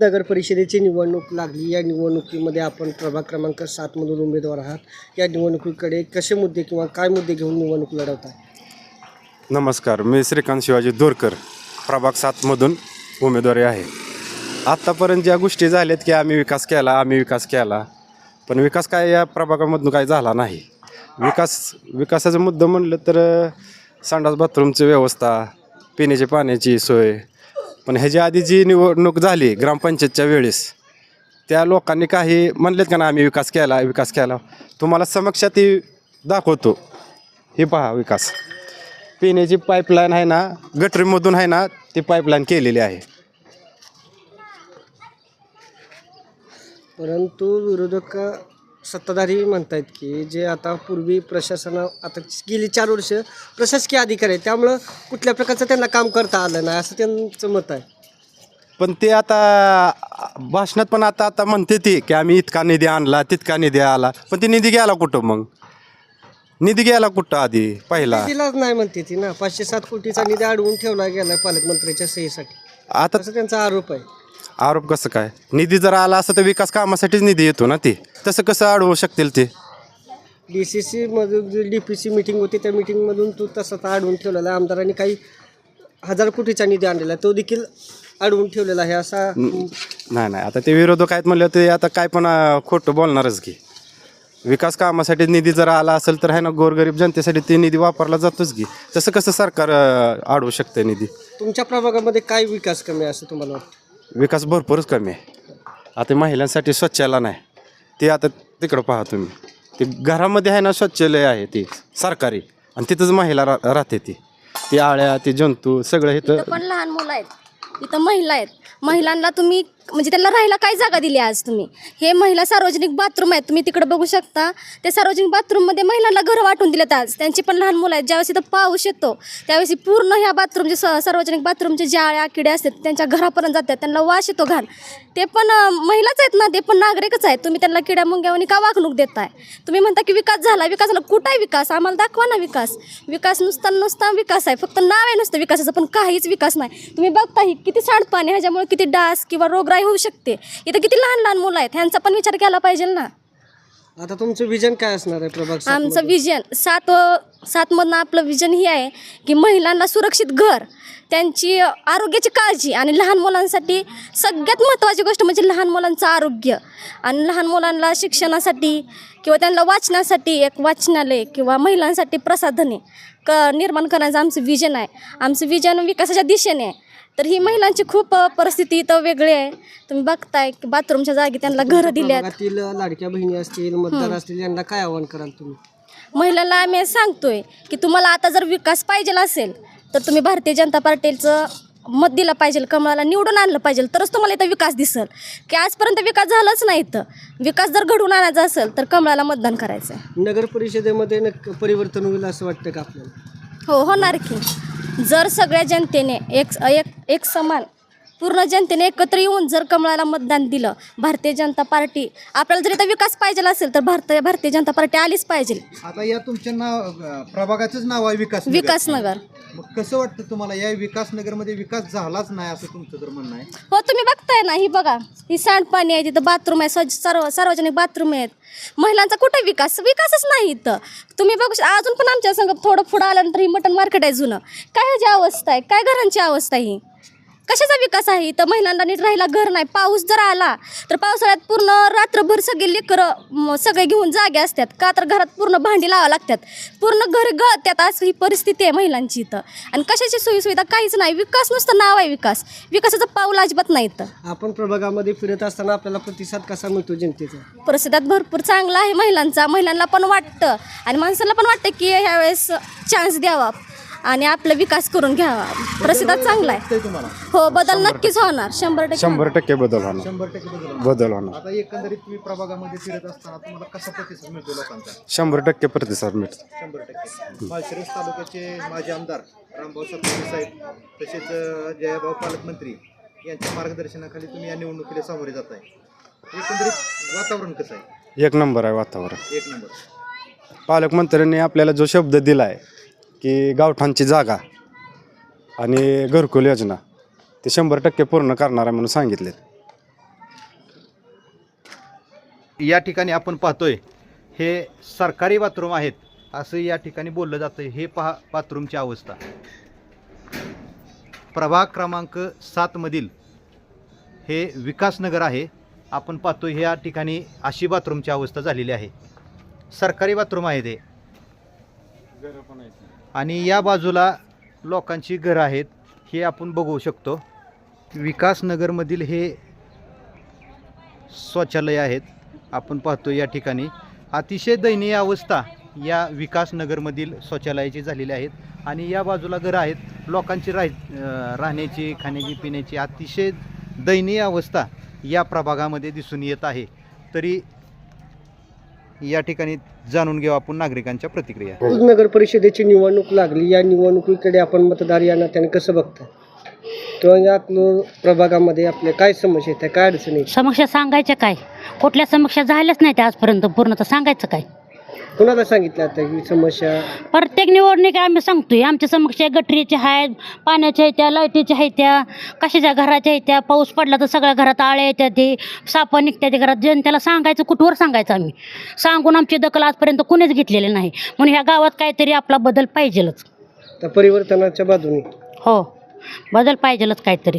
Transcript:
नगर परिषदेची निवडणूक लागली. या निवडणुकीमध्ये आपण प्रभाग क्रमांक सातमधून उमेदवार आहात. या निवडणुकीकडे कसे मुद्दे किंवा काय मुद्दे घेऊन निवडणूक लढवताय? नमस्कार. मी श्रीकांत शिवाजी दोरकर प्रभाग सातमधून उमेदवारी आहे. आत्तापर्यंत ज्या गोष्टी झाल्यात की आम्ही विकास केला आम्ही विकास केला पण विकास काय या प्रभागामधून काय झाला नाही. विकास विकासाचा मुद्दा म्हणलं तर संडास बाथरूमची व्यवस्था पिण्याची पाण्याची सोय पण ह्याच्या आधी जी निवडणूक झाली ग्रामपंचायतच्या वेळेस त्या लोकांनी काही म्हणलेत का ना आम्ही विकास केला विकास केला. तुम्हाला समक्षात ही दाखवतो. हे पहा विकास. पिण्याची पाईपलाईन आहे ना गटरीमधून आहे ना ती पाईपलाईन केलेली आहे. परंतु विरोधक सत्ताधारी म्हणतायत की जे आता पूर्वी प्रशासना आता गेली चार वर्ष प्रशासकीय अधिकारी आहेत त्यामुळं कुठल्या प्रकारचं त्यांना काम करता आलं नाही असं त्यांचं मत आहे. पण ते आता भाषणात पण आता आता म्हणते ती की आम्ही इतका निधी आणला तितका निधी आला. पण ती निधी गेला कुठं मग? निधी गेला कुठं आधी पहिला? दिलाच नाही म्हणते ती ना. पाचशे सात कोटीचा निधी अडवून ठेवला गेला पालकमंत्र्याच्या सहीसाठी. आता असं त्यांचा आरोप आहे. आरोप कसं काय? निधी जर आला असता तर विकास कामासाठीच निधी येतो ना ते. तसं कसं अडवू शकतील ते? डी सी सी मधून G D P C meeting होती त्या मिटिंगमधून तो तसाच अडवून ठेवलेला. आहे आमदारांनी काही हजार कोटीचा निधी आणलेला. आहे तो देखील अडवून ठेवलेला आहे असा. नाही नाही. आता ते विरोधक आहेत म्हणलं ते आता काय पण अं, खोटं बोलणारच की. विकास कामासाठी निधी जर आला असेल तर आहे ना गोरगरीब जनतेसाठी ते निधी वापरला जातोच की. तसं कसं सरकार अं, अडवू शकते निधी? तुमच्या प्रभागामध्ये काय विकास कमी आहे असं तुम्हाला वाटतं? विकास भरपूरच कमी आहे. आता महिलांसाठी शौचालय नाही. ते आता तिकडं पहा तुम्ही. ते घरामध्ये आहे ना शौचालय आहे ते सरकारी. आणि तिथंच महिला रा राहते ती. ती आळ्या ते जंतू सगळं इथं इथं पण लहान मुलं आहेत. इथं महिला आहेत. महिलांना तुम्ही म्हणजे त्यांना राहायला काय जागा दिली आज तुम्ही? हे महिला सार्वजनिक बाथरूम आहेत तुम्ही तिकडे बघू शकता. ते सार्वजनिक बाथरूममध्ये महिलांना घर वाटून दिलेत आज. त्यांची पण लहान मुलं आहेत. ज्यावेळेस इथं पाऊस येतो त्यावेळेस पूर्ण ह्या बाथरूमचे स सार्वजनिक बाथरूमचे जाळ्या किडे असतात त्यांच्या घरापर्यंत जातात. त्यांना वास येतो घाण. ते पण महिलाच आहेत ना ते पण नागरिकच आहेत. तुम्ही त्यांना किड्या मुंग्यावनी का वागणूक देताय? तुम्ही म्हणता की विकास झाला. विकास झाला कुठं आहे विकास? आम्हाला दाखवा ना विकास. विकास नुसता नुसता विकास आहे. फक्त नाव आहे नुसतं विकासाचं पण काहीच विकास नाही. तुम्ही बघता ही किती सांडपाणी ह्याच्यामुळे किती डास किंवा रोगराई होऊ शकते? इथं किती लहान लहान मुलं आहेत? ह्यांचा पण विचार केला पाहिजे ना. आता तुमचं विजन काय असणार आहे प्रभाग आमचं? विजन सात सातमधनं आपलं विजन हे आहे की महिलांना सुरक्षित घर त्यांची आरोग्याची काळजी आणि लहान मुलांसाठी सगळ्यात महत्त्वाची गोष्ट म्हणजे लहान मुलांचं आरोग्य. आणि लहान मुलांना शिक्षणासाठी किंवा त्यांना वाचण्यासाठी एक वाचनालय किंवा महिलांसाठी प्रसाधने क निर्माण करायचं आमचं विजन आहे. आमचं विजन विकासाच्या दिशेने आहे. तर ही महिलांची खूप अ, परिस्थिती इथं वेगळी आहे. तुम्ही बघताय की बाथरूमच्या जागी त्यांना घरं दिल्यात. प्रभागातील लाडक्या बहिणी असतील मतदार असतील यांना काय आव्हान कराल तुम्ही? महिलांना आम्ही सांगतोय की तुम्हाला आता जर विकास पाहिजे असेल तर तुम्ही भारतीय जनता पार्टीचं मत दिलं पाहिजे कमळाला निवडून आणलं पाहिजे तरच तुम्हाला इथं विकास दिसेल. की आजपर्यंत विकास झालाच नाही इथं. विकास जर घडवून आणायचा असेल तर कमळाला मतदान करायचं आहे नगर परिषदेमध्ये नक्क परिवर्तन होईल असं वाटतं का आपल्याला? हो होणार की. जर सगळ्या जनतेने एक एक एक समान पूर्ण जनतेने एकत्र येऊन जर कमळाला मतदान दिलं भारतीय जनता पार्टी आपल्याला जर इथं विकास पाहिजे असेल तर भारतीय भारतीय जनता पार्टी आलीच पाहिजे. आता या तुमच्या नाव प्रभागाचंच नाव आहे विकास नगर. विकासनगर मग कसं वाटतं तुम्हाला? या विकास नगरमध्ये विकास झालाच नाही असं तुमचं तर म्हणणं आहे? हो तुम्ही बघताय ना ही बघा ही सांडपाणी आहे तिथं बाथरूम आहे स्वच्छ सर्व सार्वजनिक बाथरूम आहेत. महिलांचा कुठे विकास? विकासच नाही इथं. तुम्ही बघू श- अजून पण आमच्या संग थोडं पुढं आल्यानंतर ही मटण मार्केट आहे जुनं. काय ह्याची अवस्था आहे? काय घरांची अवस्था आहे ही? कशाचा विकास आहे? इथं महिलांना नीट राहायला घर नाही. पाऊस जर आला तर पावसाळ्यात पूर्ण रात्रभर सगळे लेकरं सगळे घेऊन जागे असतात. का तर घरात पूर्ण भांडी लावा लागतात. पूर्ण घर गळत्यात असं ही परिस्थिती आहे महिलांची इथं. आणि कशाची सोयीसुविधा काहीच नाही. विकास नुसतं नाव आहे विकास. विकासाचं पाऊल अजिबात नाही इथं. आपण प्रभागामध्ये फिरत असताना आपल्याला प्रतिसाद कसा मिळतो जनतेचा? परिस्थितीत भरपूर चांगला आहे महिलांचा. महिलांना पण वाटतं. आणि माणसाला पण वाटतं की ह्यावेळेस चान्स द्यावा. आणि आपला विकास करून घ्यावा प्रतिसाद चांगला आहे. ते तुम्हाला? हो बदल नक्कीच होणार. शंभर टक्के शंभर टक्के बदल होणार. शंभर टक्के बदल होणार. बदल होणार. आता एकंदरीत तुम्ही प्रभागामध्ये फिरत असताना तुम्हाला कसा प्रतिसाद मिळतो लोकांचा? शंभर टक्के प्रतिसाद मिळतो. शंभर टक्के. माळशिरस तालुक्याचे माजी आमदार रामभाऊ सातपुते साहेब तसेच अ, जयाभाऊ पालकमंत्री यांच्या मार्गदर्शनाखाली तुम्ही या निवडणुकीला सामोरे जात आहे एकंदरीत वातावरण कसं आहे? एक नंबर आहे वातावरण. एक नंबर. पालकमंत्र्यांनी आपल्याला जो शब्द दिला आहे की गावठाणची जागा आणि घरकुल योजना ते शंभर टक्के पूर्ण करणार आहे म्हणून सांगितले या ठिकाणी आपण पाहतोय हे सरकारी बाथरूम आहेत असं या ठिकाणी बोललं जातं हे पहा बाथरूमची अवस्था. प्रभाग क्रमांक सातमधील हे विकासनगर आहे. आपण पाहतो ह्या ठिकाणी अशी बाथरूमची अवस्था झालेली आहे. सरकारी बाथरूम आहे ते. आणि या बाजूला लोकांची घरं आहेत हे आपण बघू शकतो. विकासनगरमधील हे शौचालय आहेत आपण पाहतो या ठिकाणी. अतिशय दयनीय अवस्था या विकासनगरमधील शौचालयाची झालेली आहेत आणि या बाजूला घरं आहेत लोकांची राह राहण्याची खाण्याची पिण्याची अतिशय दयनीय अवस्था या प्रभागामध्ये दिसून येत आहे. तरी या ठिकाणी जाणून घेऊ आपण नागरिकांच्या प्रतिक्रिया. नगर परिषदेची निवडणूक लागली. या निवडणुकीकडे आपण मतदार या नात्याने कसं बघताय? किंवा या आपलं प्रभागामध्ये आपल्या काय समस्या आहेत? काय अडचणी? समस्या सांगायच्या काय? कुठल्या समस्या झाल्याच नाही त्या आजपर्यंत. पूर्ण तर सांगायचं काय? कुणाला सांगितलं आता ही समस्या? प्रत्येक निवडणूक आम्ही सांगतोय आमच्या समस्या गटरीच्या आहेत पाण्याच्या आहेत त्या लाईटीच्या आहेत त्या कशाच्या घराच्या आहेत त्या पाऊस पडला तर सगळ्या घरात आळ्या येतात ते सापा निघत्या ते घरात जनतेला सांगायचं कुठवर सांगायचं आम्ही? सांगून आमची दखल आजपर्यंत कुणीच घेतलेली नाही. म्हणून ह्या गावात काहीतरी आपला बदल पाहिजेलच. त्या परिवर्तनाच्या बाजूने. हो बदल पाहिजेलच काहीतरी.